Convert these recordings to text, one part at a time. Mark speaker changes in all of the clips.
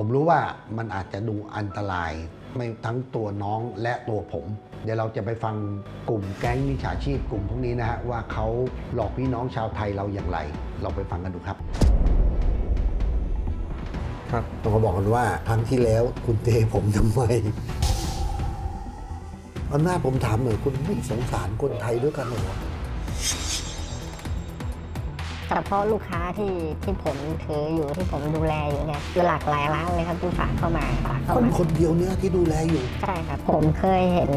Speaker 1: ผมรู้ว่ามันอาจจะดูอันตรายไม่ทั้งตัวน้องและตัวผม เดี๋ยวเราจะไปฟังกลุ่มแก๊งมิจฉาชีพกลุ่มพวกนี้นะฮะว่าเขาหลอกพี่น้องชาวไทยเราอย่างไร เราไปฟังกันดูครับ
Speaker 2: ครับ
Speaker 1: ต้องมาบอกกันว่าครั้งที่แล้วคุณเทผมทำไมอำนาจผมถามหน่อยคุณไม่สงสารคนไทยด้วยกันเหรอ
Speaker 3: เฉพาะลูกค้าที่ที่ผมถืออยู่ที่ผมดูแลอยู่เนี่ยคือหลากหลายร้านเลยครับที่ฝากเข้ามาฝากเข้า
Speaker 1: คน
Speaker 3: มา
Speaker 1: คนเดียวเนี่ยที่ดูแลอยู่
Speaker 3: ใช่ครับ ผมเคยเห็น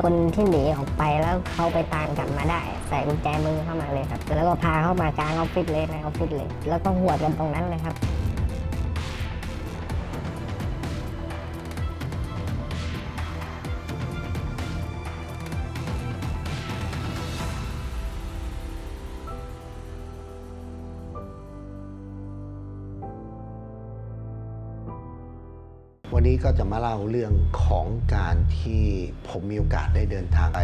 Speaker 3: คนที่หนีออกไปแล้วเขาไปตามกลับมาได้ ใส่กุญแจมือเข้ามาเลยครับ แล้วก็พาเข้ามากลางออฟฟิศเลยในออฟฟิศเลย แล้วก็หวดกันตรงนั้นเลยครับ
Speaker 1: วันนี้ก็จะมาเล่าเรื่องของการที่ผมมีโอกาสได้เดินทางไป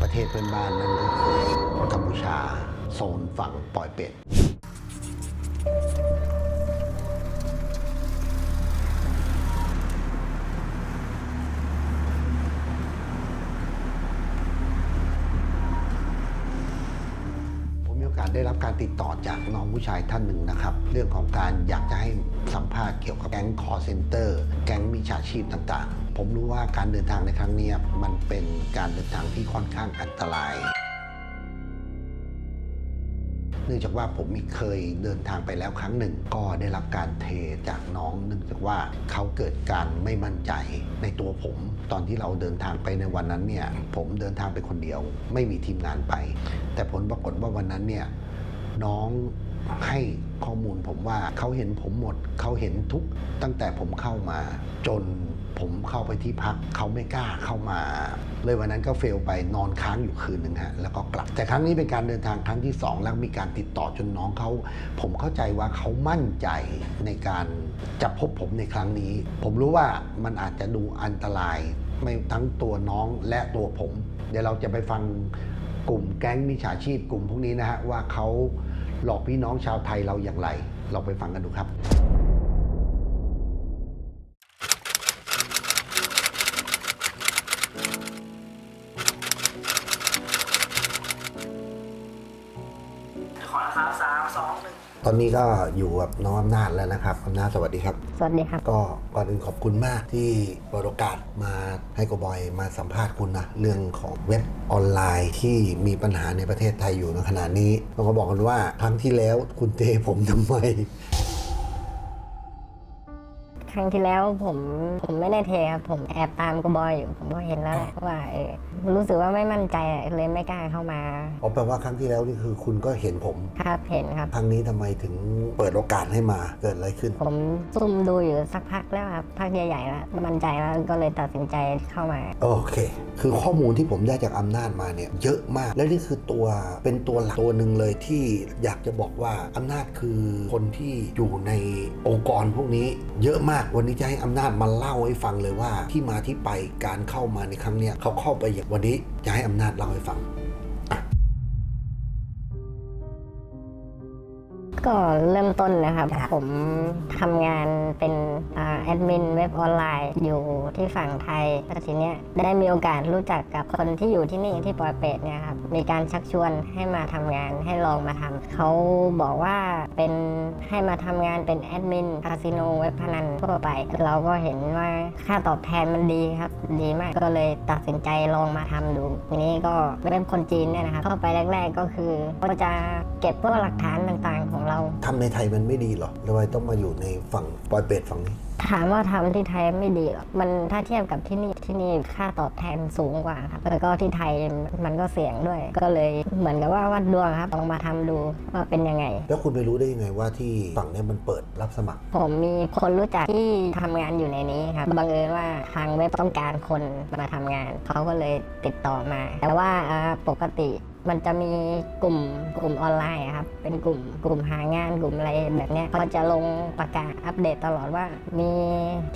Speaker 1: ประเทศเพื่อนบ้านนั่นก็คือกัมพูชาโซนฝั่งปอยเป็ดผมมีโอกาสได้รับการติดต่อจากน ผู้ชายท่านหนึ่งนะครับ เรื่องของการอยากจะให้สัมภาษณ์เกี่ยวกับแก๊งคอร์เซนเตอร์ แก๊งมิจฉาชีพต่างๆ ผมรู้ว่าการเดินทางในครั้งนี้มันเป็นการเดินทางที่ค่อนข้างอันตรายเนื่องจากว่าผมมีเคยเดินทางไปแล้วครั้งหนึ่ง ก็ได้รับการเทจากน้องเนื่องจากว่าเขาเกิดการไม่มั่นใจในตัวผม ตอนที่เราเดินทางไปในวันนั้นเนี่ยผมเดินทางไปคนเดียว ไม่มีทีมงานไป แต่ผลปรากฏว่าวันนั้นเนี่ยน้อง ให้ข้อมูลผมว่าเขาเห็นผมหมดเขาเห็นทุกตั้งแต่ผมเข้ามา จนผมเข้าไปที่พักเขาไม่กล้าเข้ามา เลยวันนั้นก็เฟลไปนอนค้างอยู่คืนหนึ่งฮะแล้วก็กลับ แต่ครั้งนี้เป็นการเดินทางครั้งที่สองแล้วมีการติดต่อจนน้องเขาผมเข้าใจว่าเขามั่นใจในการจะพบผมในครั้งนี้ ผมรู้ว่ามันอาจจะดูอันตรายไม่ทั้งตัวน้องและตัวผม เดี๋ยวเราจะไปฟัง กลุ่มแก๊งมิจฉาชีพกลุ่มพวกนี้นะฮะว่าเขาหลอกพี่น้องชาวไทยเราอย่างไร เราไปฟังกันดูครับ
Speaker 4: อนนี้
Speaker 1: ก็อยู่กับน้องอำนาจแล้วนะครับอำนาจสวัสดีครับ
Speaker 3: สวัสดีครับ
Speaker 1: ก็ก่อนอื่นขอบคุณมากที่เปิดโอกาสมาให้โกบอยมาสัมภาษณ์คุณนะเรื่องของเว็บออนไลน์ที่มีปัญหาในประเทศไทยอยู่ในขณะนี้ต้องก็บอกกันว่าครั้งที่แล้วคุณเทผมทำไม
Speaker 3: ค รั้งที่แล้วผมผมไม่ได้เทครับผมแอบตามกบอยอยู่ผมก็เห็นแล้วแหละว่าเออรู้สึกว่าไม่มั่นใจอะเลยไม่กล้าเข้ามา
Speaker 1: อ๋อแปลว่าครั้งที่แล้วนี่คือคุณก็เห็นผม
Speaker 3: ครับเห็นครับ
Speaker 1: ครั้งนี้ทำไมถึงเปิดโอกาสให้มาเกิดอะไรขึ้น
Speaker 3: ผมซุ่มดูอยู่สักพักแล้วครับพักใหญ่ๆแล้วมั่นใจแล้วก็เลยตัดสินใจเข้ามา
Speaker 1: โอเค คือข้อมูลที่ผมได้จากอำนาจมาเนี่ยเยอะมาก และนี่คือตัวเป็นตัวหลักตัวหนึ่งเลยที่อยากจะบอกว่าอำนาจคือคนที่อยู่ในองค์กรพวกนี้เยอะมากวันนี้จะให้อำนาจมาเล่าให้ฟังเลยว่าที่มาที่ไปการเข้ามาในครั้งเนี้ยเขาเข้าไปอย่างวันนี้จะให้อำนาจเล่าให้ฟัง
Speaker 3: ก็เริ่มต้นนะครับ ผมทำงานเป็นอ่าแอดมินเว็บออนไลน์อยู่ที่ฝั่งไทยแล้วทีเนี้ยได้มีโอกาสรู้จักกับคนที่อยู่ที่นี่ที่ปอยเป็ดเนี่ยครับมีการชักชวนให้มาทำงานให้ลองมาทำเขาบอกว่าเป็นให้มาทำงานเป็นแอดมินคาสิโนเว็บพนันทั่วไป เราก็เห็นว่าค่าตอบแทนมันดีครับ ดีมากก็เลยตัดสินใจลองมาทำดูทีนี้ก็เป็นคนจีนเนี่ยนะครับเข้าไปแรก ๆ ก็คือก็จะเก็บพวกหลักฐานต่างๆ ของเรา
Speaker 1: ทำในไทยมันไม่ดีหรอแล้วทำไมต้องมาอยู่ในฝั่งปอยเป็ดฝั่งนี้
Speaker 3: ถามว่าทำที่ไทยไม่ดีหรอกมันถ้าเทียบกับที่นี่ที่นี่ค่าตอบแทนสูงกว่าครับแล้วก็ที่ไทยมันก็เสี่ยงด้วย ก็เลยเหมือนกับว่าวัดดวงครับลองมาทำดูว่าเป็นยังไง
Speaker 1: แล้วคุณไปรู้ได้ยังไงว่าที่ฝั่งเนี้ยมันเปิดรับสมัคร
Speaker 3: ผมมีคนรู้จักที่ทำงานอยู่ในนี้ครับบังเอิญว่าทางเว็บต้องการคนมาทำงานเขาก็เลยติดต่อมา แต่ว่าอ่าปกติ มันจะมีกลุ่มกลุ่มออนไลน์อะครับ เป็นกลุ่มกลุ่มหางานกลุ่มอะไรแบบเนี้ยเขาจะลงประกาศอัปเดตตลอดว่า มี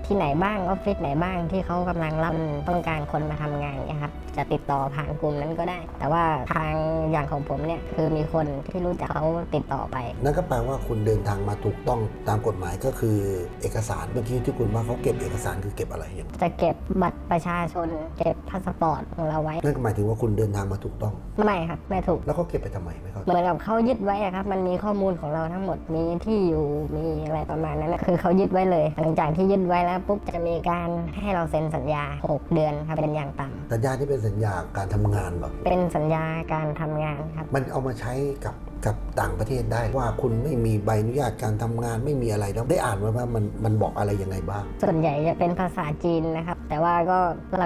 Speaker 3: ที่ไหนบ้างออฟฟิศไหนบ้างที่เขากำลังรับต้องการคนมาทำงานเนี่ยครับจะติดต่อผ่านกลุ่มนั้นก็ได้ แต่ว่าทางอย่างของผมเนี่ยคือมีคนที่รู้จักเขาติดต่อไป
Speaker 1: นั่นก็แปลว่าคุณเดินทางมาถูกต้องตามกฎหมายก็คือเอกสารเมื่อกี้ที่คุณว่าเขาเก็บเอกสารคือเก็บอะไรอย่าง
Speaker 3: จะเก็บบัตรประชาชน เก็บพาสปอร์ตของเราไว้
Speaker 1: นั่นก็หมายถึงว่าคุณเดินทางมาถูกต้อง
Speaker 3: ไม่ครับไม่ถูก
Speaker 1: แล้วเขาเก็บไปทำไมไม่เข้าใจ
Speaker 3: เหมือนกับเขายึดไว้อะครับ มันมีข้อมูลของเราทั้งหมดมีที่อยู่มีอะไรประมาณนั้นนะคือเขายึดไว้เลย หลังจากที่ยึดไว้แล้วปุ๊บจะมีการให้เราเซ็นสัญญา 6 เดือนครับเป็นอย่างต่ำ
Speaker 1: สัญญาที่เป็นสัญญาการทำงานเหรอ
Speaker 3: เป็นสัญญาการทำงานครับ
Speaker 1: มันเอามาใช้กับ กับต่างประเทศได้ว่าคุณไม่มีใบอนุญาตการทำงานไม่มีอะไรแล้วได้อ่านไว้ว่ามันมันบอกอะไรยังไงบ้าง
Speaker 3: ส่วนใหญ่จะเป็นภาษาจีนนะครับ แต่ว่าก็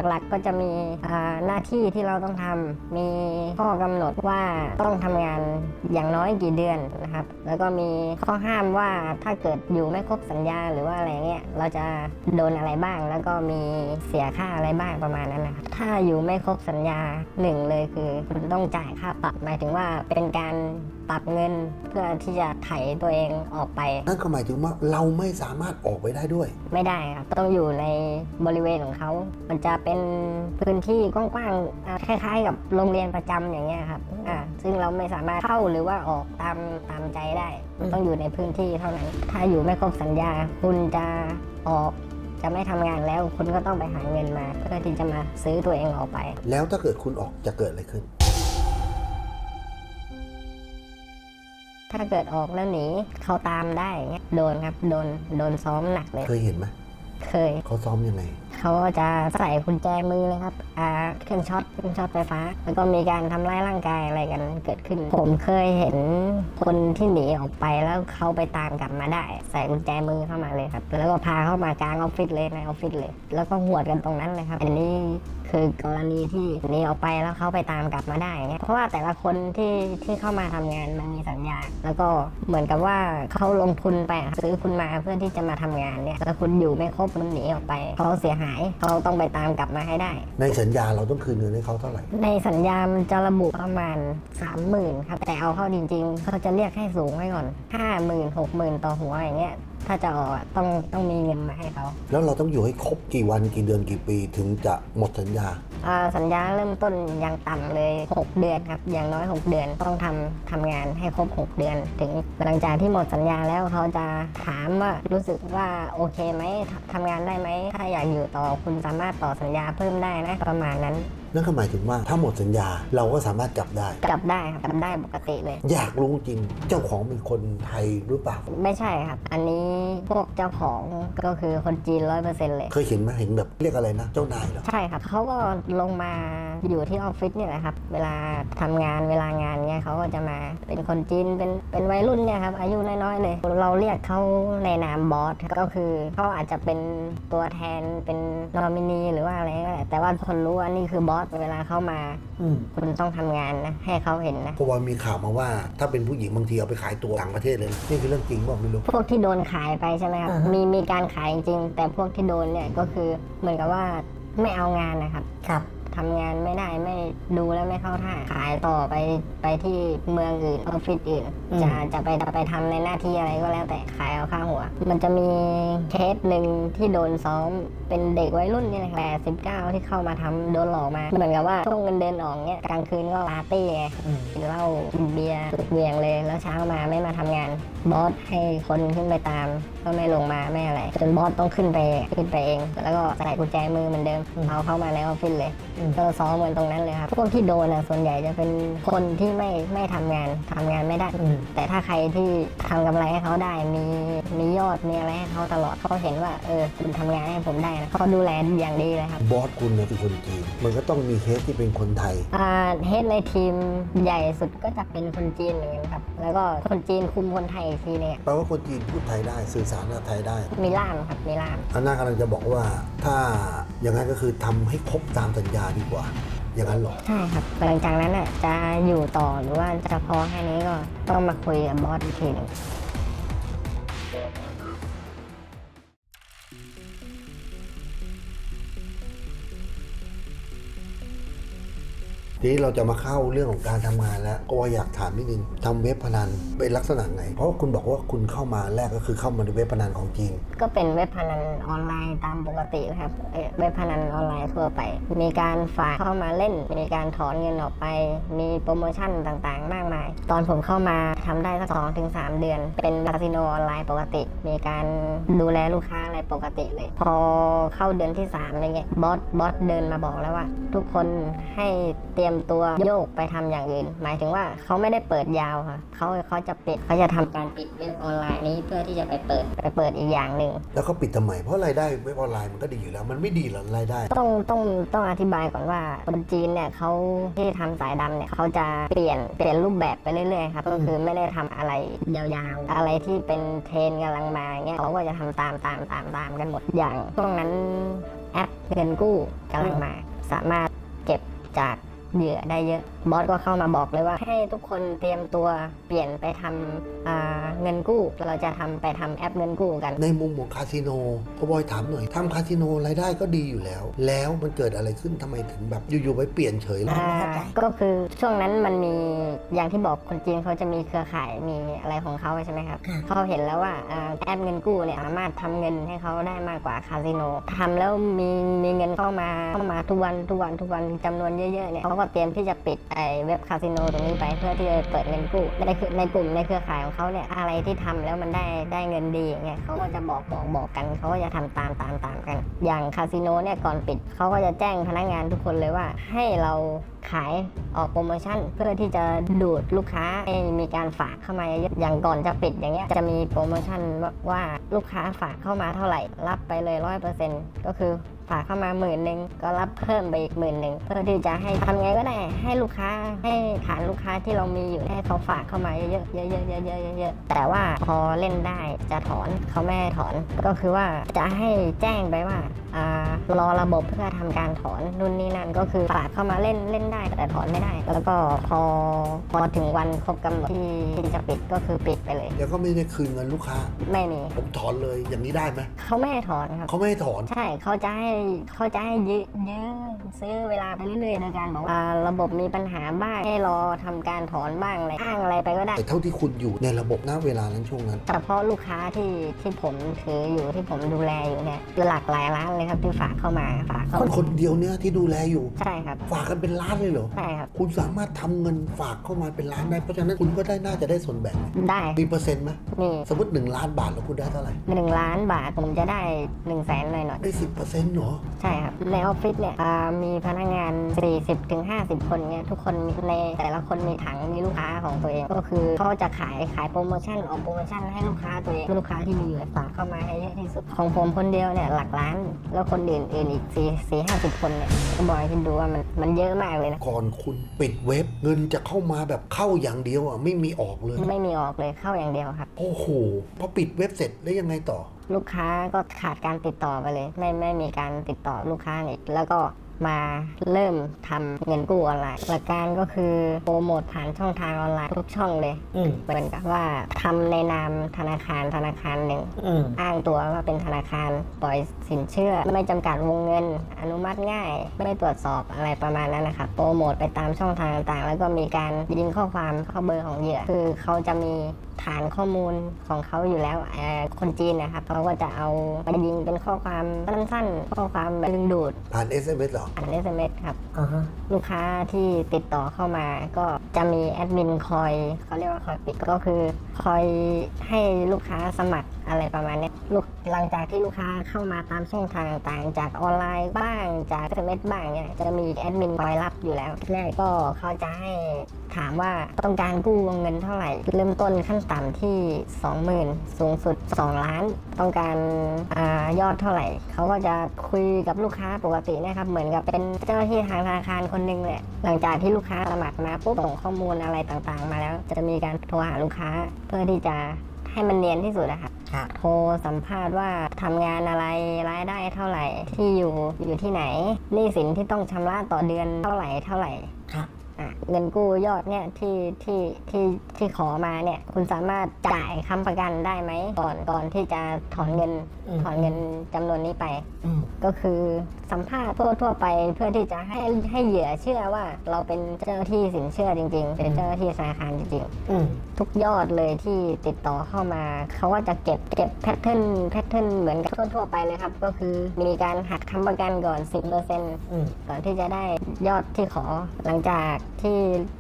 Speaker 3: หลักๆก็จะมีหน้าที่ที่เราต้องทำมีข้อกำหนดว่าต้องทำงานอย่างน้อยกี่เดือนนะครับ แล้วก็มีข้อห้ามว่าถ้าเกิดอยู่ไม่ครบสัญญาหรือว่าอะไรเงี้ยเราจะโดนอะไรบ้าง แล้วก็มีเสียค่าอะไรบ้างประมาณนั้นนะครับถ้าอยู่ไม่ครบสัญญาหนึ่งเลยคือคุณต้องจ่ายค่าปรับหมายถึงว่าเป็นการปรับเงินเพื่อที่จะไถตัวเองออกไป
Speaker 1: นั่นก็หมายถึงว่าเราไม่สามารถออกไปได้ด้วย
Speaker 3: ไม่ได้ครับต้องอยู่ในบริเวณของเขา มันจะเป็นพื้นที่กว้างๆอ่าคล้ายๆ กับโรงเรียนประจำอย่างเงี้ยครับอ่าซึ่งเราไม่สามารถเข้าหรือว่าออกตามตามใจได้มันต้องอยู่ในพื้นที่เท่านั้น ถ้าอยู่ไม่ครบสัญญา คุณจะออกจะไม่ทำงานแล้ว คุณก็ต้องไปหาเงินมา เพื่อที่จะมาซื้อตัวเองออกไป
Speaker 1: แล้วถ้าเกิดคุณออกจะเกิดอะไรขึ้น
Speaker 3: ถ้าเกิดออกแล้วหนีเขาตามได้อย่างเงี้ยโดนครับโดนโดนซ้อมหนักเลย
Speaker 1: เคยเห็นไหม
Speaker 3: เคย
Speaker 1: เขาซ้อมยังไง
Speaker 3: เขาจะใส่กุญแจมือเลยครับอ่าเครื่องช็อตเครื่องช็อตไฟฟ้า แล้วก็มีการทำร้ายร่างกายอะไรกันเกิดขึ้น ผมเคยเห็นคนที่หนีออกไปแล้วเขาไปตามกลับมาได้ ใส่กุญแจมือเข้ามาเลยครับ แล้วก็พาเข้ามากลางออฟฟิศเลยในออฟฟิศเลย แล้วก็หวดกันตรงนั้นเลยครับ อันนี้คือกรณีที่หนีออกไปแล้วเขาไปตามกลับมาได้เงี้ยเพราะว่าแต่ละคนที่ที่เข้ามาทำงานมันมีสัญญา แล้วก็เหมือนกับว่าเขาลงทุนไปซื้อคุณมาเพื่อที่จะมาทำงานเนี่ยแล้วคุณอยู่ไม่ครบคุณหนีออกไปเขาเสียหายเขาต้องไปตามกลับมาให้ได้
Speaker 1: ในสัญญาเราต้องคืนเงินให้เขาเท่าไหร่
Speaker 3: ในสัญญามันจะระบุประมาณ 30,000ครับแต่เอาเข้าจริงๆเขาจะเรียกให้สูงไว้ก่อน 50,000 60,000 ต่อหัวอย่างเงี้ยถ้าจะออกอะต้องต้องมีเงินมาให้เขา
Speaker 1: แล้วเราต้องอยู่ให้ครบกี่วันกี่เดือนกี่ปีถึงจะหมดสัญญา
Speaker 3: อ่า สัญญาเริ่มต้นยังต่ำเลย 6 เดือนครับ อย่างน้อย 6 เดือนต้องทำทำงานให้ครบ 6 เดือน ถึงหลังจากที่หมดสัญญาแล้วเขาจะถามว่ารู้สึกว่าโอเคไหมททำงานได้ไหม ถ้าอยากอยู่ต่อคุณสามารถต่อสัญญาเพิ่มได้นะประมาณนั้น
Speaker 1: นั่นก็หมายถึงว่าถ้าหมดสัญญาเราก็สามารถกลับได้
Speaker 3: กลับได้ครับกลับได้ปกติเลย
Speaker 1: อยากรู้จริงเจ้าของเป็นคนไทยหรือเปล่า
Speaker 3: ไม่ใช่ครับ อันนี้พวกเจ้าของก็คือคนจีนร้อยเปอร์เซ็นต์เลย
Speaker 1: เคยเห็นไหมเห็นแบบเรียกอะไรนะ เจ้านายเหรอ
Speaker 3: ใช่ครับเขาก็ลงมาอยู่ที่ออฟฟิศเนี่ยแหละครับ เวลาทำงานเวลางานเนี่ยเขาก็จะมาเป็นคนจีนเป็นเป็นวัยรุ่นเนี่ยครับอายุน้อยๆเลย เราเรียกเขาในนามบอสก็คือเขาอาจจะเป็นตัวแทนเป็นนอมินีหรือว่าอะไรก็แล้วแต่ว่าคนรู้ว่านี่คือบอสเวลาเข้ามา
Speaker 1: อืม
Speaker 3: คุณต้องทำงานนะ ให้เขาเห็นนะ
Speaker 1: เพราะว่ามีข่าวมาว่า ถ้าเป็นผู้หญิงบางทีเอาไปขายตัวต่างประเทศเลยนะนี่คือเรื่องจริงบอกไม่รู้
Speaker 3: พวกที่โดนขายไปใช่ไหมครับ
Speaker 1: อ่าฮะ
Speaker 3: มีมีการขายจริงๆแต่พวกที่โดนเนี่ยก็คือเหมือนกับว่าไม่เอางานนะครับ ครับ ทำงานไม่ได้ไม่ดูแล้วไม่เข้าท่าขายต่อไปไปที่เมืองอื่นออฟฟิศอื่น จะจะไปไปทำในหน้าที่อะไรก็แล้วแต่ขายเอาค่าหัว มันจะมีเคสหนึ่งที่โดนซ้อมเป็นเด็กวัยรุ่นนี่แหละแต่สิบเก้าที่เข้ามาทำโดนหลอกมาเหมือนกับว่าช่วงเงินเดือนออกเนี่ยกลางคืนก็ปาร์ตี้ไงกินเหล้ากินเบียร์สุดเหวียงเลย แล้วเช้ามาไม่มาทำงานบอสให้คนขึ้นไปตาม ก็ไม่ลงมาไม่อะไรจนบอสต้องขึ้นไปขึ้นไปเอง แล้วก็ใส่กุญแจมือเหมือนเดิมเอาเข้ามาในออฟฟิศเลยก็ซ้อมเหมือนตรงนั้นเลยครับพวกที่โดนอะส่วนใหญ่จะเป็นคนที่ไม่ไม่ทำงานทำงานไม่ได้ แต่ถ้าใครที่ทำกำไรให้เขาได้มีมียอดมีอะไรให้เขาตลอดเขาเห็นว่าเออคุณทำงานให้ผมได้นะเขาดูแลอย่างดีเลยครับ
Speaker 1: บอสคุณเนี่ยเป็นคนจีนมันก็ต้องมีเคสที่เป็นคนไทย
Speaker 3: อ่าเฮดในทีมใหญ่สุดก็จะเป็นคนจีนเหมือนกันครับ แล้วก็คนจีนคุมคนไทยอีกทีเนี่ย
Speaker 1: แปลว่าคนจีนพูดไทยได้สื่อสารกับไทยได้
Speaker 3: มีล่ามครับมีล่าม
Speaker 1: อันน่ากำลังจะบอกว่าถ้าอย่างนั้นก็คือทำให้ครบตามสัญญาดีกว่า อย่างนั้นหรอ
Speaker 3: ใช่ครับ หลังจากนั้นน่ะจะอยู่ต่อหรือว่าจะพอแค่นี้ก็ต้องมาคุยกับบอสอีกทีหนึ่ง
Speaker 1: ทีนี้เราจะมาเข้าเรื่องของการทำงานแล้วก็อยากถามนิดนึงทำเว็บพนันเป็นลักษณะไหน เพราะคุณบอกว่าคุณเข้ามาแรกก็คือเข้ามาในเว็บพนันของจริง
Speaker 3: ก็เป็นเว็บพนันออนไลน์ตามปกตินะครับเว็บพนันออนไลน์ทั่วไป มีการฝากเข้ามาเล่น มีการถอนเงินออกไป มีโปรโมชั่นต่างๆ มากมาย ตอนผมเข้ามาทำได้สักสองถึงสามเดือน เป็นคาสิโนออนไลน์ปกติ มีการดูแลลูกค้าอะไรปกติเลย พอเข้าเดือนที่สามอะไรเงี้ยบอสบอสเดินมาบอกแล้วว่า ทุกคนให้เตรียมตัวโยกไปทำอย่างอื่น หมายถึงว่าเขาไม่ได้เปิดยาวค่ะเขาเขาจะปิดเขาจะทำการปิดเว็บออนไลน์นี้เพื่อที่จะไปเปิดไปเปิดอีกอย่างหนึ่ง
Speaker 1: แล้วก็ปิดทำไมเพราะรายได้เว็บออนไลน์มันก็ดีอยู่แล้ว มันไม่ดีเหรอรายได้
Speaker 3: ต้องต้องต้องอธิบายก่อนว่าคนจีนเนี่ยเขาที่ทำสายดำเนี่ยเขาจะเปลี่ยนเปลี่ยนรูปแบบไปเรื่อยๆครับก็คือไม่ได้ทำอะไรยาวๆ อะไรที่เป็นเทรนด์กำลังมาเงี้ยเขาก็จะทำตามตามตามตามกันหมดอย่างช่วงนั้นแอปเงินกู้กำลังมาสามารถเก็บจาก เหยื่อได้เยอะ บอสก็เข้ามาบอกเลยว่าให้ทุกคนเตรียมตัวเปลี่ยนไปทำอ่าเงินกู้ เราจะทำไปทำแอปเงินกู้กัน
Speaker 1: ในมุมของคาสิโนพ่อบอยถามหน่อยทำคาสิโนรายได้ก็ดีอยู่แล้ว แล้วมันเกิดอะไรขึ้นทำไมถึงแบบอยู่ๆไปเปลี่ยนเฉยเลย
Speaker 3: อ่าก็คือช่วงนั้นมันมีอย่างที่บอกคนจีนเขาจะมีเครือข่ายมีอะไรของเขาใช่ไหมครับเขาเห็นแล้วว่าอ่าแอปเงินกู้เนี่ยสามารถทำเงินให้เขาได้มากกว่าคาสิโนทำแล้วมีมีเงินเข้ามาเข้ามาทุกวันทุกวันทุกวันจำนวนเยอะๆเนี่ยเขาก็เตรียมที่จะปิดไอ้เว็บคาสิโนตรงนี้ไปเพื่อที่จะเปิดเงินกู้ในคือในกลุ่มในเครือข่ายของเขาเนี่ยอะไรที่ทำแล้วมันได้ได้เงินดีอย่างเงี้ยเขาก็จะบอกบอกบอกกันเขาก็จะทำตามตามตามกัน อย่างคาสิโนเนี่ยก่อนปิดเขาก็จะแจ้งพนักงานทุกคนเลยว่าให้เราขายออกโปรโมชั่นเพื่อที่จะดูดลูกค้าให้มีการฝากเข้ามาเยอะอย่างก่อนจะปิดอย่างเงี้ยจะมีโปรโมชั่นว่าลูกค้าฝากเข้ามาเท่าไหร่ รับไปเลยร้อยเปอร์เซ็นต์ก็คือ ฝากเข้ามาหมื่นหนึ่งก็รับเพิ่มไปอีกหมื่นหนึ่งเพื่อที่จะให้ทำไงก็ได้ให้ลูกค้าให้ฐานลูกค้าที่เรามีอยู่ให้เขาฝากเข้ามาเยอะๆเยอะๆเยอะๆเยอะๆเยอะๆแต่ว่าพอเล่นได้จะถอนเขาไม่ให้ถอน ก็คือว่าจะให้แจ้งไปว่าอ่ารอระบบเพื่อทำการถอนนู่นนี่นั่นก็คือฝากเข้ามาเล่นเล่นได้ แต่ถอนไม่ได้ แล้วก็พอพอถึงวันครบกำหนดที่ที่จะปิดก็คือปิดไปเลย
Speaker 1: แล้วก็ไม่ได้คืนเงินลูกค้า
Speaker 3: ไม่มี
Speaker 1: ผมถอนเลยอย่างนี้ได้ไหม
Speaker 3: เขาไม่ให้ถอนครับ
Speaker 1: เขาไม่ให้ถอน
Speaker 3: ใช่เขาจะให้เขาจะให้ยืดยื้อซื้อเวลาไปเรื่อยๆโดยการบอกว่าระบบมีปัญหาบ้างให้รอทำการถอนบ้างอะไรอ้างอะไรไปก็ได้
Speaker 1: แต่เท่าที่คุณอยู่ในระบบณเวลานั้นช่วงนั้น
Speaker 3: เฉพาะลูกค้าที่ที่ผมถืออยู่ที่ผมดูแลอยู่เนี่ยหลากหลายร้านเลยครับที่ฝากเข้ามาฝากเข้า
Speaker 1: คน
Speaker 3: มา
Speaker 1: คนเดียวเนี่ยที่ดูแลอยู่
Speaker 3: ใช่ครับ
Speaker 1: ฝากกันเป็นล้านเลยเหรอ
Speaker 3: ใช่ครับ
Speaker 1: คุณสามารถทำเงินฝากเข้ามาเป็นล้านได้เพราะฉะนั้นคุณก็ได้น่าจะได้ส่วนแบ่ง
Speaker 3: ได้
Speaker 1: มีเปอร์เซ็นต์ไหม
Speaker 3: มี
Speaker 1: สมมติ1ล้านบาทแล้วคุณได้เท่าไหร่
Speaker 3: หนึ่งล้านบาทผมจะได้หนึ่งแสนหน่อยหน่อย
Speaker 1: ได้สิบเปอร์เซ็นต์เหรอ
Speaker 3: ๆใช่ครับ ในออฟฟิศเนี่ยอ่ามีพนักงาน 40ถึง50 คนเนี่ยทุกคนในแต่ละคนมีถังมีลูกค้าของตัวเอง ก็คือเขาจะขายขายโปรโมชั่นออกโปรโมชั่นให้ลูกค้าตัวเองลูกค้าที่มีอยู่ฝากเข้ามาให้เยอะที่สุด ของผมคนเดียวเนี่ยหลักล้าน แล้วคนอื่นอื่นอีกสี่สี่ห้าสิบคนเนี่ยก็บอกให้คิดดูว่ามันมันเยอะมากเลยนะ
Speaker 1: ก่อนคุณปิดเว็บเงินจะเข้ามาแบบเข้าอย่างเดียวอะไม่มีออกเลย
Speaker 3: ไม่มีออกเลยเข้าอย่างเดียวครับ
Speaker 1: โอ้โหพอปิดเว็บเสร็จแล้วยังไงต่อ
Speaker 3: ลูกค้าก็ขาดการติดต่อไปเลย ไม่ไม่มีการติดต่อลูกค้าอีกแล้วก็มาเริ่มทำเงินกู้ออนไลน์หลักการก็คือโปรโมทผ่านช่องทางออนไลน์ทุกช่องเลย
Speaker 2: อืม
Speaker 3: เหมือนกับว่าทำในนามธนาคารธนาคารหนึ่ง
Speaker 2: อืม
Speaker 3: อ้างตัวว่าเป็นธนาคารปล่อยสินเชื่อ ไม่จำกัดวงเงิน อนุมัติง่าย ไม่ตรวจสอบอะไรประมาณนั้นนะครับโปรโมทไปตามช่องทางต่างๆ แล้วก็มีการยิงข้อความเข้าเบอร์ของเหยื่อคือเขาจะมี ฐานข้อมูลของเขาอยู่แล้วเอ่อคนจีนนะครับเขาก็จะเอามายิงเป็นข้อความสั้นๆ ข้อความแบบดึงดูด
Speaker 1: ผ่าน SMS เหรอ
Speaker 3: ผ่าน SMS ครับ
Speaker 2: อ่าฮะ
Speaker 3: ลูกค้าที่ติดต่อเข้ามาก็จะมีแอดมินคอยเขาเรียกว่าคอยปิดก็คือคอยให้ลูกค้าสมัครอะไรประมาณเนี้ยลูกหลังจากที่ลูกค้าเข้ามาตามช่องทางต่างๆ จากออนไลน์บ้างจาก SMS บ้างเนี่ยจะมีแอดมินคอยรับอยู่แล้วแรกก็เขาจะให้ ถามว่าต้องการกู้วงเงินเท่าไหร่ เริ่มต้นขั้นต่ำที่ 20,000 สูงสุด 2 ล้าน ต้องการอายอดเท่าไหร่ เขาก็จะคุยกับลูกค้าปกตินะครับเหมือนกับเป็นเจ้าหน้าที่ทางธนาคารคนหนึ่งแหละหลังจากที่ลูกค้าสมัครมาปุ๊บส่งข้อมูลอะไรต่างๆ มาแล้ว จะมีการโทรหาลูกค้าเพื่อที่จะให้มันเนียนที่สุดนะครับ
Speaker 2: ครับ
Speaker 3: โทรสัมภาษณ์ว่าทำงานอะไรรายได้เท่าไหร่ที่อยู่อยู่ที่ไหนหนี้สินที่ต้องชำระต่อเดือนเท่าไหร่เท่าไหร่
Speaker 2: ครับ
Speaker 3: อะ เงินกู้ยอดเนี่ยที่ที่ที่ที่ขอมาเนี่ยคุณสามารถจ่ายค้ำประกันได้ไหมก่อนก่อนที่จะถอนเงิน
Speaker 2: อืม
Speaker 3: ถอนเงินจำนวนนี้ไป
Speaker 2: อืม
Speaker 3: ก็คือสัมภาษณ์ทั่วทั่วๆไปเพื่อที่จะให้ให้เหยื่อเชื่อว่าเราเป็นเจ้าหน้าที่สินเชื่อจริง ๆ เป็นเจ้าหน้าที่ธนาคารจริง
Speaker 2: อืม
Speaker 3: ๆทุกยอดเลยที่ติดต่อเข้ามาเขาก็จะเก็บเก็บแพทเทิร์นแพทเทิร์นเหมือนกับทั่วๆไปเลยครับ ก็คือมีการหักค้ำประกันก่อน 10%
Speaker 2: อืม
Speaker 3: ก่อนที่จะได้ยอดที่ขอหลังจากที่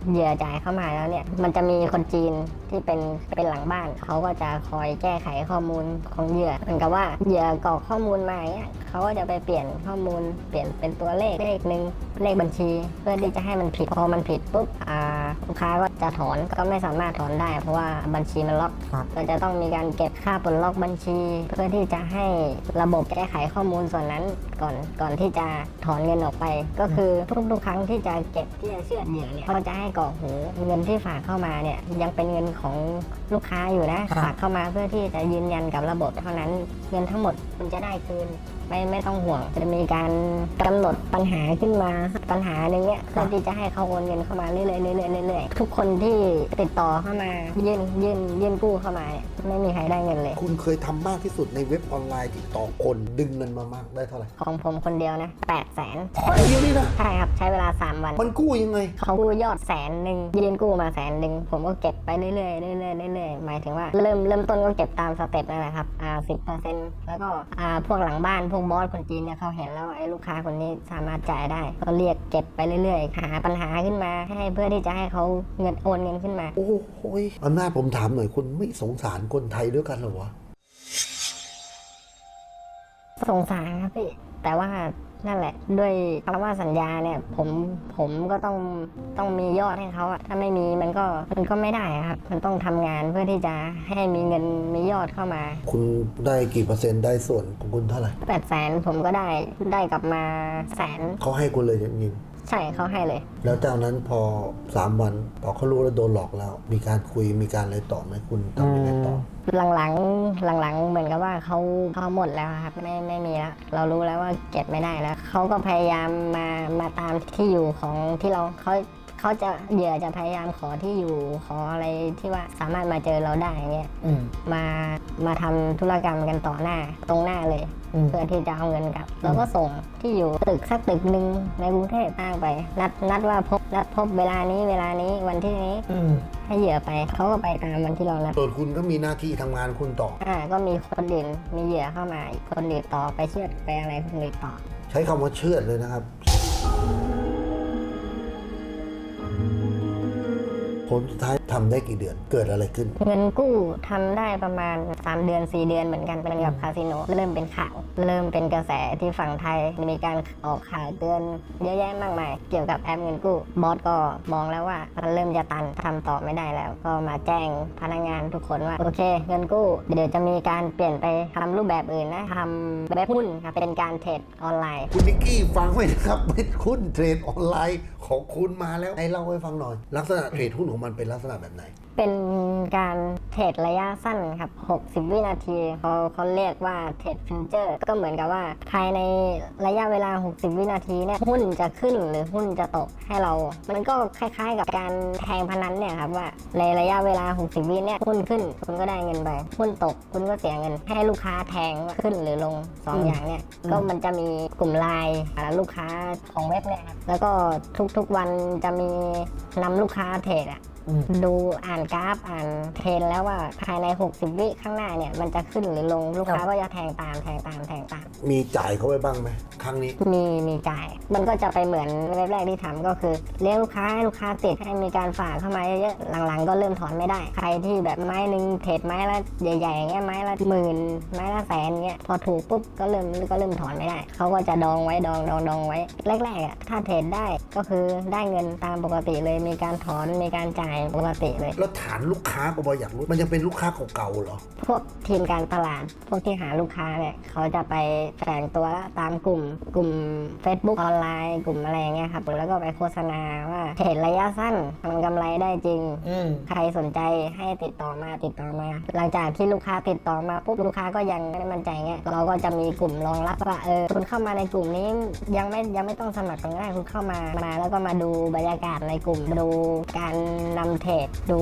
Speaker 3: เหยื่อจ่ายเข้ามาแล้วเนี่ย มันจะมีคนจีนที่เป็นเป็นหลังบ้าน เขาก็จะคอยแก้ไขข้อมูลของเหยื่อเหมือนกับว่าเหยื่อกรอกข้อมูลมาอย่างเงี้ยเขาก็จะไปเปลี่ยนข้อมูลเปลี่ยนเป็นตัวเลขเลขหนึ่งเลขบัญชี เพื่อที่จะให้มันผิดพอมันผิดปุ๊บอ่าลูกค้าก็จะถอนก็ไม่สามารถถอนได้ เพราะว่าบัญชีมันล็อก
Speaker 2: ครับ
Speaker 3: ก็จะต้องมีการเก็บค่าปลดล็อกบัญชี เพื่อที่จะให้ระบบแก้ไขข้อมูลส่วนนั้นก่อนก่อนที่จะถอนเงินออกไป ก็คือทุกๆครั้งที่จะเก็บที่จะเชื่อดเหยื่อเนี่ยเขาจะให้กรอกหูเงินที่ฝากเข้ามาเนี่ยยังเป็นเงินของลูกค้าอยู่นะ ฝากเข้ามาเพื่อที่จะยืนยันกับระบบเท่านั้นเงินทั้งหมดคุณจะได้คืนไม่ไม่ต้องห่วงจะมีการกำหนดปัญหาขึ้นมาปัญหาหนึ่งเนี่ยเพื่อที่จะให้เขาโอนเงินเข้ามาเรื่อยๆเรื่อยๆเรื่อยๆทุกคนที่ติดต่อเข้ามายื่นยื่นยื่นกู้เข้ามาเนี่ย ไม่มีใครได้เงินเลย
Speaker 1: คุณเคยทำมากที่สุดในเว็บออนไลน์ติดต่อคนดึงเงินมามากได้เท่าไหร่
Speaker 3: ของผมคนเดียวนะแปดแสน
Speaker 1: คนเดียวนี่นะ
Speaker 3: ใช่ครับ ใช้เวลา 3 วัน
Speaker 1: มันกู้ยังไง
Speaker 3: เขากู้ยอดแสนหนึ่งยื่นกู้มาแสนหนึ่งผมก็เก็บไปเรื่อยๆเรื่อยๆเรื่อยๆหมายถึงว่าเริ่มเริ่มต้นก็เก็บตามสเต็ปนั่นแหละครับอ่าสิบเปอร์เซ็นต์แล้วก็อ่าพวกหลังบ้านพวกบอสคนจีนเนี่ยเขาเห็นแล้วว่าไอ้ลูกค้าคนนี้สามารถจ่ายได้ก็เรียกเก็บไปเรื่อยๆหาปัญหาขึ้นมาให้เพื่อที่จะให้เขาเงินโอนเงินขึ้นมา
Speaker 1: โอ้โหยอำนาจผมถามหน่อยคุณไม่สงสารคนไทยด้วยกันเหรอวะ
Speaker 3: สงสารครับพี่ แต่ว่านั่นแหละ ด้วยคำว่าสัญญาเนี่ยผมผมก็ต้องต้องมียอดให้เขาอะถ้าไม่มีมันก็มันก็ไม่ได้อะครับ มันต้องทำงานเพื่อที่จะให้มีเงินมียอดเข้ามา
Speaker 1: คุณได้กี่เปอร์เซ็นต์ได้ส่วนของคุณเท่าไหร่
Speaker 3: 8ปดแสนผมก็ได้ได้กลับมาแสน
Speaker 1: เขาให้คุณเลยจริง
Speaker 3: ใช่เขาให้เลย
Speaker 1: ๆแล้วเจ้านั้นพอสามวันพอเขารู้แล้วโดนหลอกแล้ว มีการคุยมีการอะไรต่อไหมคุณทำยังไงต่อ
Speaker 3: หลังๆหลังๆเหมือนกับว่าเขาเขาหมดแล้วครับไม่ไม่มีแล้วเรารู้แล้วว่าเก็บไม่ได้แล้วเขาก็พยายามมามาตามที่อยู่ของที่เราเขา เขาจะเหยื่อจะพยายามขอที่อยู่ขออะไรที่ว่าสามารถมาเจอเราได้เงี้ย
Speaker 2: อืม
Speaker 3: มามาทำธุรกรรมกันต่อหน้าตรงหน้าเลย
Speaker 2: อืม
Speaker 3: เพื่อที่จะเอาเงินกลับเราก็ส่งที่อยู่ตึกสักตึกหนึ่งในกรุงเทพอ้างไป นัดนัดว่าพบนัดพบเวลานี้เวลานี้วันที่นี้
Speaker 2: อืม
Speaker 3: ให้เหยื่อไปเขาก็ไปตามวันที่เรานัด
Speaker 1: ส่วนคุณก็มีหน้าที่ทำงานคุณต่อ
Speaker 3: อ่าก็มีคนอื่นมีเหยื่อเข้ามาอีกคนอื่นต่อไปเชื่อดไปอะไรคนอื่นต่อ
Speaker 1: ใช้คำว่าเชื่อดเลยนะครับ ผลสุดท้ายทำได้กี่เดือนเกิดอะไรขึ้น
Speaker 3: เงินกู้ทำได้ประมาณ 3 เดือน 4 เดือนเหมือนกันเป็นกับคาสิโนเริ่มเป็นข่าว เริ่มเป็นกระแสที่ฝั่งไทยมีการออกข่าวเตือนเยอะแยะมากมาย เกี่ยวกับแอปเงินกู้บอสก็มองแล้วว่ามันเริ่มจะตันทำต่อไม่ได้แล้ว ก็มาแจ้งพนักงานทุกคนว่า โอเค เงินกู้ เดี๋ยวจะมีการเปลี่ยนไปทำรูปแบบอื่นนะทำเว็บหุ้นครับเป็นการเทรดออนไลน์
Speaker 1: คุณนิกกี้ฟังไว้นะครับเว็บหุ้นเทรดออนไลน์ของคุณมาแล้วให้เล่าให้ฟังหน่อย ลักษณะเทรดหุ้นของมันเป็นลักษณะแบบไหน
Speaker 3: เป็นการเทรดระยะสั้นครับ 60 วินาทีเขาเขาเรียกว่าเทรดฟิวเจอร์ ก็เหมือนกับว่าภายในระยะเวลา 60 วินาทีเนี่ยหุ้นจะขึ้นหรือหุ้นจะตกให้เรา มันก็คล้ายๆ กับการแทงพนันเนี่ยครับว่าในระยะเวลา 60 วิเนี่ยหุ้นขึ้น คุณก็ได้เงินไป หุ้นตก คุณก็เสียเงิน ให้ลูกค้าแทงว่าขึ้นหรือลงสองอย่างเนี่ย ก็มันจะมีกลุ่มไลน์อ่าลูกค้าของเว็บเนี่ยครับ แล้วก็ทุกๆวันจะมีนำลูกค้าเทรดอะ
Speaker 2: อืม
Speaker 3: ดูอ่านกราฟอ่านเทรนด์แล้วว่าภายใน 60 วิข้างหน้าเนี่ยมันจะขึ้นหรือลงลูกค้าก็จะแทงตามแทงตามแทงตาม
Speaker 1: มีจ่ายเขาไว้บ้างไหมครั้งนี้
Speaker 3: มีมีจ่าย มันก็จะไปเหมือนเว็บแรกที่ทำก็คือเลี้ยงลูกค้าให้ลูกค้าติดให้มีการฝากเข้ามาเยอะๆหลังๆ ก็เริ่มถอนไม่ได้ ใครที่แบบไม้หนึ่งเทรดไม้ละใหญ่ๆอย่างเงี้ยไม้ละหมื่นไม้ละแสนเงี้ยพอถูกปุ๊บก็เริ่มก็เริ่มถอนไม่ได้เขาก็จะดองไว้ดองดองดองไว้แรกๆอะถ้าเทรดได้ก็คือได้เงินตามปกติเลยมีการถอนมีการจ่ายปกติเลย
Speaker 1: แล้วฐานลูกค้าก็บอยากรู้ มันยังเป็นลูกค้าเก่าๆเหรอ
Speaker 3: พวกทีมการตลาด พวกที่หาลูกค้าเนี่ยเขาจะไปแฝงตัวตามกลุ่ม กลุ่ม Facebook ออนไลน์ กลุ่มอะไรเงี้ยครับ แล้วก็ไปโฆษณาว่าเทรดระยะสั้นทำกำไรได้จริง
Speaker 2: อืม
Speaker 3: ใครสนใจให้ติดต่อมาติดต่อมา หลังจากที่ลูกค้าติดต่อมาปุ๊บลูกค้าก็ยังไม่ได้มั่นใจเงี้ยเราก็จะมีกลุ่มรองรับว่าเออคุณเข้ามาในกลุ่มนี้ยังไม่ยังไม่ต้องสมัครกันก็ได้คุณเข้ามามาแล้วก็มาดูบรรยากาศในกลุ่มดูการนำเทรดดู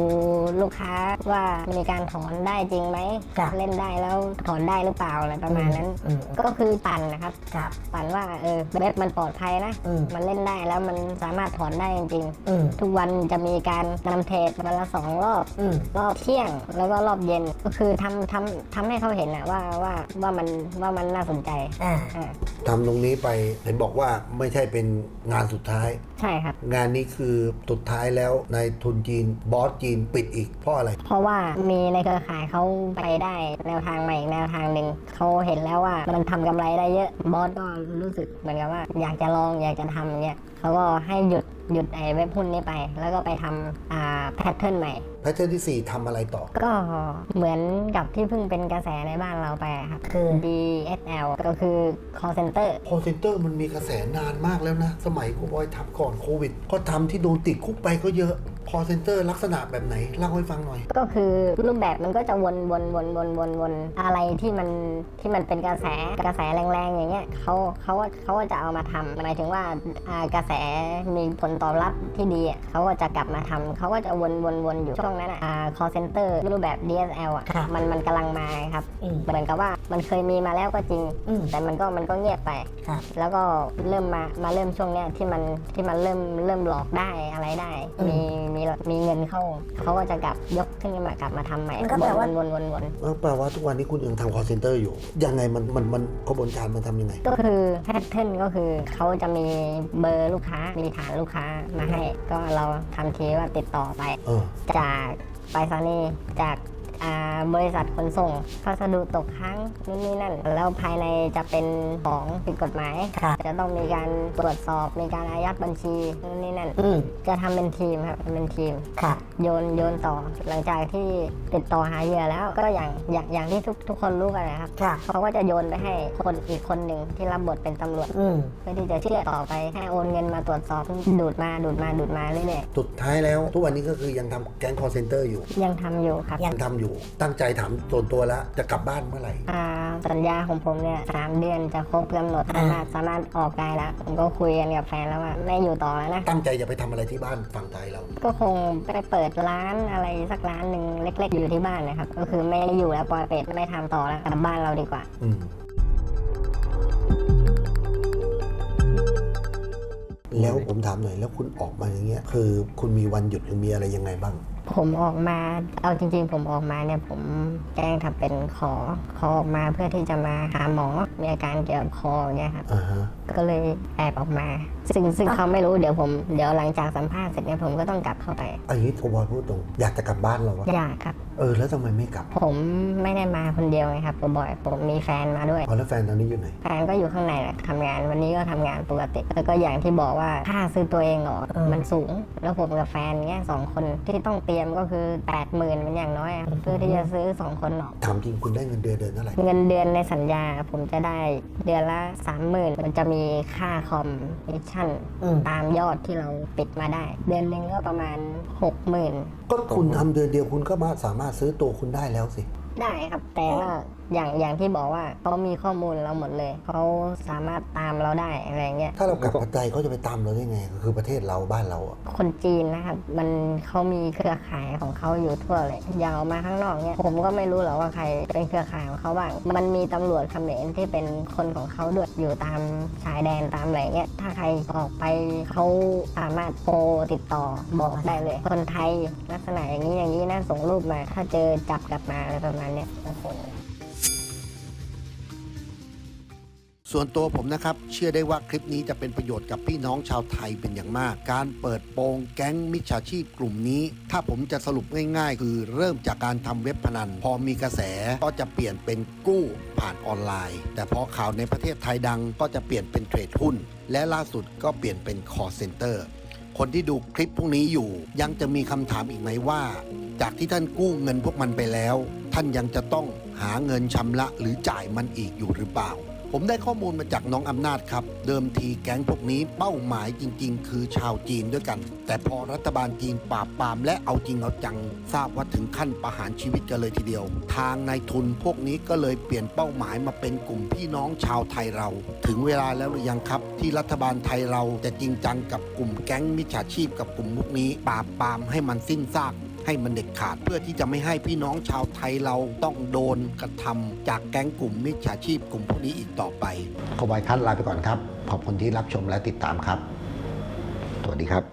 Speaker 3: ลูกค้าว่ามีการถอนได้จริงไหม
Speaker 2: ครับ
Speaker 3: เล่นได้แล้วถอนได้หรือเปล่าอะไรประมาณนั้น
Speaker 2: อืม
Speaker 3: ก็คือปั่นนะครับ
Speaker 2: ครับ
Speaker 3: ปั่นว่าเออเว็บมันปลอดภัยนะ
Speaker 2: อืม
Speaker 3: มันเล่นได้แล้วมันสามารถถอนได้จริง
Speaker 2: อืม
Speaker 3: ๆทุกวันจะมีการนำเทรดวันละสองรอบ
Speaker 2: อืม
Speaker 3: รอบเที่ยงแล้วก็รอบเย็นก็คือทำทำทำให้เขาเห็นอะว่าว่าว่ามันว่ามันน่าสนใจ
Speaker 2: อ่า
Speaker 3: อ่า
Speaker 1: ทำตรงนี้ไปเห็นบอกว่าไม่ใช่เป็นงานสุดท้าย
Speaker 3: ใช่ครับ
Speaker 1: งานนี้คือสุดท้ายแล้วในายทุนจีนบอสจีนปิดอีกเพราะอะไร
Speaker 3: เพราะว่ามีในเครือข่ายเขาไปได้แนวทางใหม่อีกแนวทางหนึ่งเขาเห็นแล้วว่ามันทำกำไรได้เยอะบอสก็รู้สึกเหมือนกับว่า อยากจะลองอยากจะทำอย่างเงี้ยเขาก็ให้หยุดหยุดไอ้เว็บหุ้นนี้ไป แล้วก็ไปทำอ่าแพทเทิร์นใหม่
Speaker 1: แพทเทิร์นที่ 4ทำอะไรต่อ
Speaker 3: ก็เหมือนกับที่เพิ่งเป็นกระแสในบ้านเราไปอะครับ คือ DSL ก็คือ call center
Speaker 1: คอเซนเตอร์มันมีกระแสนานมากแล้วนะ สมัยกูบอยทำก่อนโควิด ก็ทำที่โดนติดคุกไปก็เยอะคอเซนเตอร์ลักษณะแบบไหน เล่าให้ฟังหน่อย
Speaker 3: ก็คือรูปแบบมันก็จะวนวนวนวนวนวนอะไรที่มันที่มันเป็นกระแสกระแสแรงๆอย่างเงี้ยเขาเขาก็เขาก็จะเอามาทำหมายถึงว่าอ่ากระแสมีผลตอบรับที่ดีอะเขาก็จะกลับมาทำเขาก็จะวนวนวนอยู่ช่วงนั้นอะอ่า call center รูปแบบ DSL อะ
Speaker 2: ครับ
Speaker 3: มันมันกำลังมาครับ
Speaker 2: อืม
Speaker 3: เหมือนกับว่ามันเคยมีมาแล้วก็จริง
Speaker 2: อืม
Speaker 3: แต่มันก็มันก็เงียบไป
Speaker 2: ครับ
Speaker 3: แล้วก็เริ่มมามาเริ่มช่วงเนี้ยที่มันที่มันเริ่มเริ่มหลอกได้อะไรได้
Speaker 2: อืม
Speaker 3: มีมีมีเงินเข้า เขาก็จะกลับยกขึ้นมากลับมาทำใหม่
Speaker 2: มันก็แปลว่า
Speaker 3: วนวนวนวน
Speaker 1: เออแปลว่าทุกวันนี้คุณยังทำคอเซนเตอร์อยู่ ยังไงมันมันมันกระบวนการมันทำยังไง
Speaker 3: ก็คือแพทเทิร์นก็คือเขาจะมีเบอร์ลูกค้ามีฐานลูกค้ามาให้ ก็เราทำทีว่าติดต่อไป
Speaker 1: เออ
Speaker 3: จากไปรษณีย์จาก บริษัทขนส่งพัสดุตกค้างนู่นนี่นั่น แล้วภายในจะเป็นของผิดกฎหมาย
Speaker 2: ครับ
Speaker 3: จะต้องมีการตรวจสอบมีการอายัดบัญชีนู่นนี่นั่น
Speaker 2: อืม
Speaker 3: จะทำเป็นทีมครับทำเป็นทีม
Speaker 2: ครับ
Speaker 3: โยนโยนต่อหลังจากที่ติดต่อหาเหยื่อแล้วก็อย่างอย่างอย่างที่ทุกทุกคนรู้กันนะครับ
Speaker 2: ครับ
Speaker 3: เขาก็จะโยนไปให้คนอีกคนหนึ่งที่รับบทเป็นตำรวจ
Speaker 2: อืม
Speaker 3: เพื่อที่จะเชื่อต่อไปให้โอนเงินมาตรวจสอบดูดมาดูดมาดูดมาเรื่อย
Speaker 1: สุดท้ายแล้ว ทุกวันนี้ก็คือยังทำแก๊งคอเซนเตอร์อยู่
Speaker 3: ๆยังทำอยู่ครับ
Speaker 1: ยังทำอยู่ตั้งใจถามส่วนตัวแล้ว จะกลับบ้านเมื่อไหร่
Speaker 3: อ่าสัญญาของผมเนี่ยสามเดือนจะครบกำหนด
Speaker 2: อ่า
Speaker 3: สามารถสามารถออกได้แล้ว ผมก็คุยกันกับแฟนแล้วว่าไม่อยู่ต่อแล้วนะ
Speaker 1: ตั้งใจจะไปทำอะไรที่บ้านฝั่งไทยเรา
Speaker 3: ก็คงไปเปิดร้านอะไรสักร้านหนึ่งเล็ก ๆ อยู่ที่บ้านนะครับ ก็คือไม่อยู่แล้วปล่อยเป็ดไม่ทำต่อแล้วกลับบ้านเราดีกว่า
Speaker 1: อืม แล้วผมถามหน่อยแล้วคุณออกมาอย่างเงี้ยคือคุณมีวันหยุดหรือมีอะไรยังไงบ้าง
Speaker 3: ผมออกมา เอาจริง ๆ ผมออกมาเนี่ยผมแกล้งทำเป็นขอ ขอออกมาเพื่อที่จะมาหาหมอ มีอาการเกี่ยวกับคออย่างเงี้ยครับ
Speaker 1: อ่าฮะ
Speaker 3: ก็เลยแอบออกมา ซึ่งซึ่งเขาไม่รู้เดี๋ยวผม เดี๋ยวหลังจากสัมภาษณ์เสร็จเนี่ยผมก็ต้องกลับเข้าไป
Speaker 1: อันนี้โทบอยพูดตรง อยากจะกลับบ้านเราวะ
Speaker 3: อยากครับ
Speaker 1: เออแล้วทำไมไม่กลับ
Speaker 3: ผมไม่ได้มาคนเดียวไงครับบ่อยๆผมมีแฟนมาด้วย
Speaker 1: อ๋อแล้วแฟนตอนนี้อยู่ไหน
Speaker 3: แฟนก็อยู่ข้างในแหละทำงาน วันนี้ก็ทำงานปกติ แล้วก็อย่างที่บอกว่าค่าซื้อตัวเองออก
Speaker 2: เออ
Speaker 3: มันสูง แล้วผมกับแฟนเนี้ยสองคนที่ต้องเตรียมก็คือ8ปดหมื่นเป็นอย่างน้อยอะเพื่อที่จะซื้อสองคนออก
Speaker 1: ถามจริงคุณได้เงินเดือนเดือนเท่าไหร่
Speaker 3: เงินเดือนในสัญญาผมจะได้เดือนละสามหมื่นมันจะมีค่าคอมมิชชั่น
Speaker 2: อืม
Speaker 3: ตามยอดที่เราปิดมาได้ เดือนหนึ่งก็ประมาณหกหมื่น
Speaker 1: ก็คุณทำเดือนเดียวคุณก็มาสามารถซื้อตัวคุณได้แล้วสิ
Speaker 3: ได้ครับแต่ว่า อย่างอย่างที่บอกว่าเขามีข้อมูลเราหมดเลย เขาสามารถตามเราได้อะไรเงี้ย
Speaker 1: ถ้าเรากลับปัจจัยเขาจะไปตามเราได้ไงก็คือประเทศเราบ้านเราอะ
Speaker 3: คนจีนนะครับ มันเขามีเครือข่ายของเขาอยู่ทั่วเลยอยาวมาข้างนอกเนี่ยผมก็ไม่รู้หรอกว่าใครเป็นเครือข่ายของเขาบ้างมันมีตำรวจเขมรที่เป็นคนของเขาด้วยอยู่ตามชายแดนตามอะไรเงี้ยถ้าใครออกไปเขาสามารถโทรติดต่อบอกได้เลย คนไทยลักษณะอย่างนี้อย่างนี้นะส่งรูปมา ถ้าเจอจับกลับมาอะไรประมาณเนี้ยโอ้โห
Speaker 1: ส่วนตัวผมนะครับ เชื่อได้ว่าคลิปนี้จะเป็นประโยชน์กับพี่น้องชาวไทยเป็นอย่างมาก การเปิดโปงแก๊งมิจฉาชีพกลุ่มนี้ ถ้าผมจะสรุปง่ายๆ คือเริ่มจากการทำเว็บพนัน พอมีกระแสก็จะเปลี่ยนเป็นกู้ผ่านออนไลน์ แต่พอข่าวในประเทศไทยดังก็จะเปลี่ยนเป็นเทรดหุ้น และล่าสุดก็เปลี่ยนเป็นคอร์เซนเตอร์คนที่ดูคลิปพวกนี้อยู่ ยังจะมีคำถามอีกไหมว่า จากที่ท่านกู้เงินพวกมันไปแล้ว ท่านยังจะต้องหาเงินชำระหรือจ่ายมันอีกอยู่หรือเปล่า ผมได้ข้อมูลมาจากน้องอำนาจครับ เดิมทีแก๊งพวกนี้เป้าหมายจริง ๆ คือชาวจีนด้วยกัน แต่พอรัฐบาลจีนปราบปรามและเอาจริงเอาจัง ทราบว่าถึงขั้นประหารชีวิตกันเลยทีเดียว ทางนายทุนพวกนี้ก็เลยเปลี่ยนเป้าหมายมาเป็นกลุ่มพี่น้องชาวไทยเรา ถึงเวลาแล้วหรือยังครับ ที่รัฐบาลไทยเราจะจริงจังกับกลุ่มแก๊งมิจฉาชีพกับกลุ่มพวกนี้ปราบปรามให้มันสิ้นซาก ให้มันเด็ดขาดเพื่อที่จะไม่ให้พี่น้องชาวไทยเราต้องโดนกระทำจากแก๊งกลุ่มมิจฉาชีพกลุ่มพวกนี้อีกต่อไปขอบายคัดลาไปก่อนครับ ขอบคุณที่รับชมและติดตามครับ สวัสดีครับ